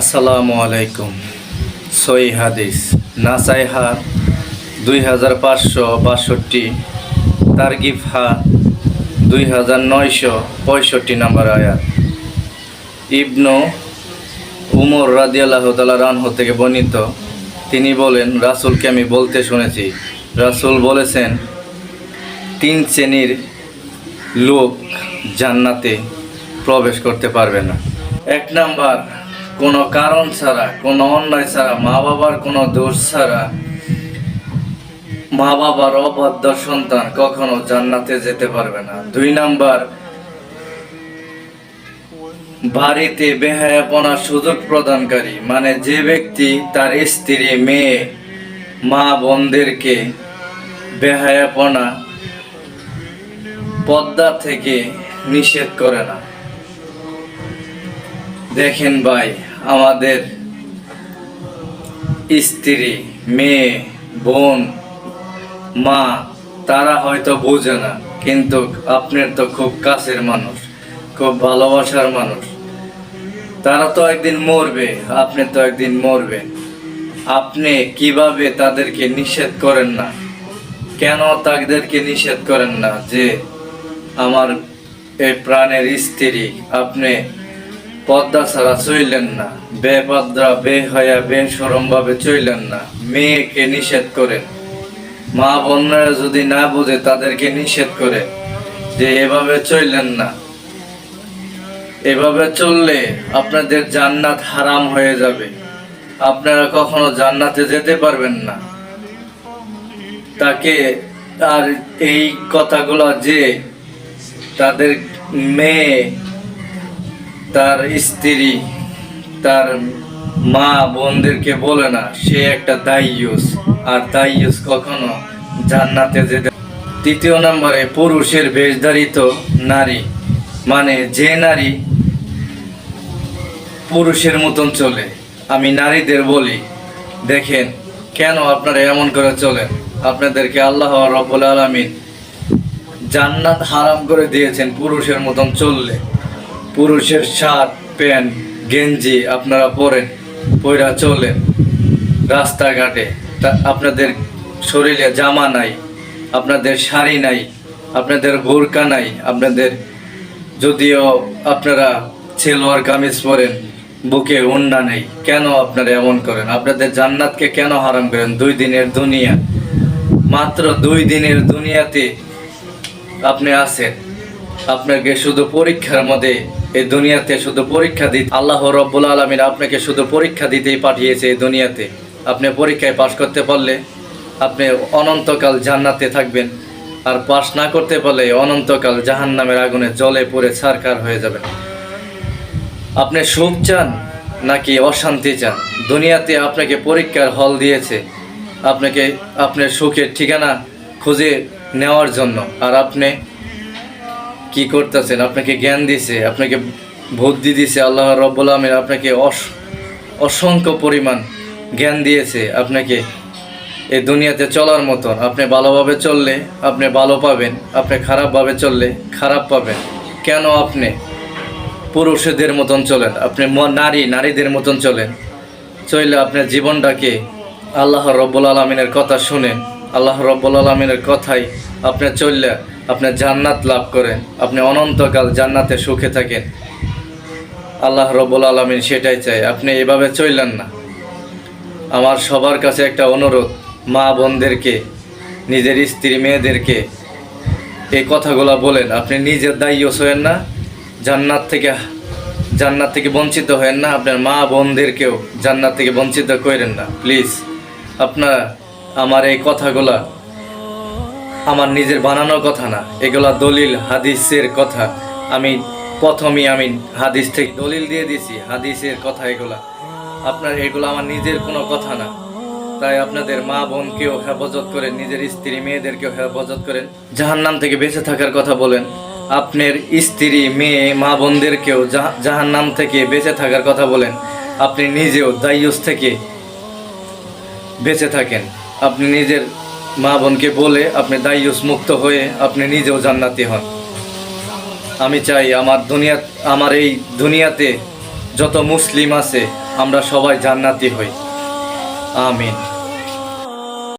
আসসালামু আলাইকুম। সই হাদিস, নাসাইহা দুই হাজার পাঁচশো বাষট্টি তারগিফ হা দুই হাজার নয়শো পঁয়ষট্টি নম্বর আয়াত। ইবনু উমর রাদিয়াল্লাহ তালা রানহ থেকে বর্ণিত, তিনি বলেন, রাসূলকে আমি বলতে শুনেছি। রাসূল বলেছেন, তিন শ্রেণির লোক জান্নাতে প্রবেশ করতে পারবে না। এক নাম্বার কোনো কারণ ছাড়া, কোনো অন্যায় ছাড়া, মা বাবার কোনো দোষ ছাড়া, মা বাবার অবাধ্য সন্তান কখনো জান্নাতে যেতে পারবে না। দুই নাম্বার, বাড়িতে বেহায়াপনার সুযোগ প্রদানকারী মানে যে ব্যক্তি তার স্ত্রী, মেয়ে, মা বোনদেরকে বেহায়াপনা পদ্মা থেকে নিষেধ করে না। দেখেন ভাই, আমাদের স্ত্রী, মেয়ে, বোন, মা, তারা হয়তো বোঝে না, কিন্তু আপনার তো খুব কাছের মানুষ, খুব ভালোবাসার মানুষ। তারা তো একদিন মরবে, আপনি তো একদিন মরবেন। আপনি কীভাবে তাদেরকে নিষেধ করেন না? কেন তাদেরকে নিষেধ করেন না যে আমার এই প্রাণের স্ত্রী, আপনি পদ্মা ছাড়া চইলেন না। বেপদ্রা বে বেসরম ভাবে চইলেন না। মেয়েকে নিষেধ করেন। মা বোনরা যদি না বুঝে, তাদেরকে নিষেধ করে যে এভাবে চইলেন না। এভাবে চললে আপনাদের জান্নাত হারাম হয়ে যাবে। আপনারা কখনো জান্নাতে যেতে পারবেন না। তাকে আর এই কথাগুলো যে তাদের মেয়ে তার স্ত্রী, তার মা বোনদেরকে বলে না, সে একটা দাইয়ুস। আর দাইয়ুস কখনো জান্নাতে যেতে তৃতীয় নম্বরে, পুরুষের বেশধারিত নারী। মানে যে নারী পুরুষের মতন চলে। আমি নারীদের বলি, দেখেন কেন আপনারা এমন করে চলেন? আপনাদেরকে আল্লাহ রব্বুল আলমিন জান্নাত হারাম করে দিয়েছেন পুরুষের মতন চললে। পুরুষের শার্ট, প্যান্ট, গেঞ্জি আপনারা পরেন পয়রা চলেন। রাস্তাঘাটে তা আপনাদের শরীরে জামা নাই, আপনাদের শাড়ি নাই, আপনাদের বোরকা নাই, আপনাদের যদিও আপনারা ছেলোয়ার কামিজ পরেন, বুকে উন্না নেই, কেন আপনারা এমন করেন? আপনাদের জান্নাতকে কেন হারাম করেন? দুই দিনের দুনিয়া। মাত্র দুই দিনের দুনিয়াতে আপনি আছেন। আপনাকে শুধু পরীক্ষার মধ্যে এই দুনিয়াতে শুধু পরীক্ষা দিতে আল্লাহ রব্বুল আলমিন আপনাকে শুধু পরীক্ষা দিতেই পাঠিয়েছে এই দুনিয়াতে। আপনি পরীক্ষায় পাশ করতে পারলে আপনি অনন্তকাল জান্নাতে থাকবেন। আর পাশ না করতে পারলে অনন্তকাল জাহান নামের আগুনে জলে পড়ে ছারকার হয়ে যাবেন। আপনি সুখ চান নাকি অশান্তি চান? দুনিয়াতে আপনাকে পরীক্ষার হল দিয়েছে। আপনাকে আপনার সুখের ঠিকানা খুঁজে নেওয়ার জন্য। আর আপনি কি করতেছেন? আপনাকে জ্ঞান দিছে, আপনাকে বুদ্ধি দিছে, আল্লাহ রব্বুল আমিন আপনাকে অস- অসংখ্য পরিমাণ জ্ঞান দিয়েছে আপনাকে এই দুনিয়াতে চলার মতন। আপনি ভালোভাবে চললে আপনি ভালো পাবেন, আপনি খারাপভাবে চললে খারাপ পাবেন। কেন আপনি পুরুষদের মতন চলেন? আপনি নারী, নারীদের মতন চলেন। চললে আপনার জীবনটাকে আল্লাহ রব্বুল আলমিনের কথা শুনেন। আল্লাহ রব্বুল আলমিনের কথাই আপনি চললে আপনি জান্নাত লাভ করেন। আপনি অনন্তকাল জান্নাতে সুখে থাকেন। আল্লাহ রব্বুল আলমিন সেটাই চাই আপনি এভাবে চললেন না। আমার সবার কাছে একটা অনুরোধ, মা বোনদেরকে, নিজের স্ত্রী মেয়েদেরকে, এই কথাগুলো বলেন। আপনি নিজের দায়ী হয়েন না, জান্নাত থেকে জান্নাত থেকে বঞ্চিত হয়েন না। আপনার মা বোনদেরকেও জান্নাত থেকে বঞ্চিত করেন না। প্লিজ, আপনার আমার এই কথাগুলা আমার নিজের বানানোর কথা না। এগুলা দলিল হাদিসের কথা। আমি প্রথমেই আমি হাদিস থেকে দলিল দিয়ে দিছি হাদিসের কথা এগুলা। আপনার এগুলো আমার নিজের কোনো কথা না। তাই আপনাদের মা বোনকেও হেফাজত করেন নিজের স্ত্রী মেয়েদেরকেও হেফাজত করেন জাহান্নাম থেকে বেঁচে থাকার কথা বলেন। আপনার স্ত্রী, মেয়ে, মা বোনদেরকেও জাহান্নাম থেকে বেঁচে থাকার কথা বলেন। আপনি নিজেও দায়ুস থেকে বেঁচে থাকেন। আপনি নিজের মা বোনকে বলে আপনি দায়ুস মুক্ত হয়ে আপনি নিজেও জান্নাতি হন। আমি চাই আমার দুনিয়া আমার এই দুনিয়াতে যত মুসলিম আছে, আমরা সবাই জান্নাতি হই। আমিন।